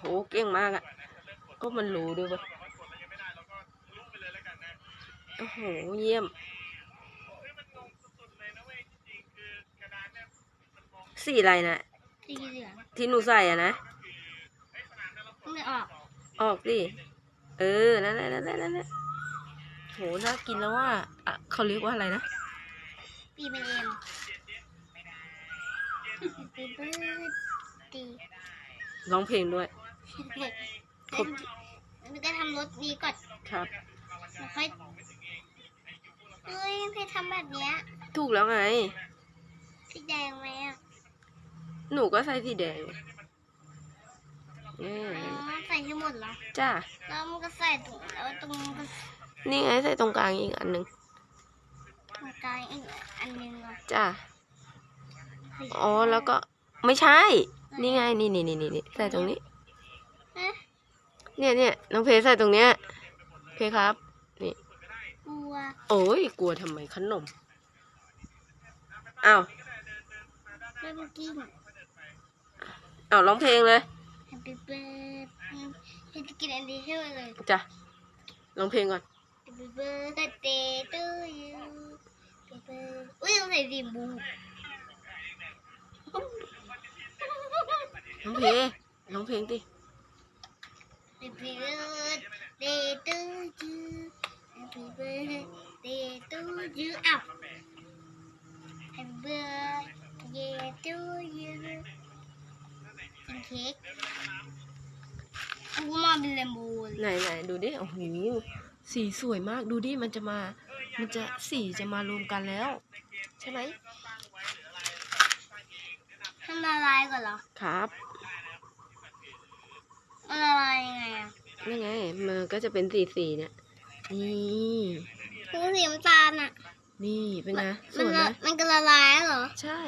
โหเก่งมากอะก็มันรู้ด้วยเวะโอ้โห เยี่ยม สีอะไรนะสีเหลืองที่หนูใส่อะนะไม่ออก ออกดิ เออ นั่นแหละนั่นแหละนั่นแหละโห น่ากินแล้วว่าอะเขาเรียกว่าอะไรนะปีเป็นเอ็มปีเบิร์ดตีร้องเพลงด้วย ครบแล้วก็ทำรถนี้ก่อนครับแล้วค่อยเฮ้ยเพชรทำแบบเนี้ยถูกแล้วไง สีแดงไหมอะหนูก็ใส่สีแดงนี่อ๋อใส่ให้หมดเหรอ จ้าแล้วมันก็ใส่ตรงแล้วตรงมันก็นี่ไงใส่ตรงกลางอีกอันหนึ่งตรงกลางอีกอันหนึงเหรอจ้าอ๋อแล้วก็ไม่ใช่ นี่ไงนี่นี่นี่นี่นี่ใส่ตรงนี้เอ๊ะ เนี่ยเนี่ยน้องเพใส่ตรงเนี้ยโอเคครับ นี่ กลัวโอ้ยกลัวทำไมขนม อ้าว เริ่มกิ้งอ้าวร้องเพลงเลย Happy birthday ให้จะกินอันนี้ให้หมดเลย จ้ะร้องเพลงก่อน Happy birthday to you Happy birthday อุ้ยต้องใส่สีบูร้องเพลงร้องเพลงดิ Happy birthday to you Happy birthday to you อ้าว Happy birthday to you กินเค้กกูมาเป็นเลมโบูเลยไหนไหนดูดิโอ้โหสีสวยมากดูดิมันจะมา มันจะสีจะมารวมกันแล้ว ใช่ไหมให้มันละลายก่อนเหรอครับ มันละลายยังไงอะนี่ไงมันก็จะเป็นสีสีเนี่ย นี่คือสีน้ำตาลอะ นี่เป็นไงสมันวยไหมละมันก็ละลายแล้วเหรอ ใช่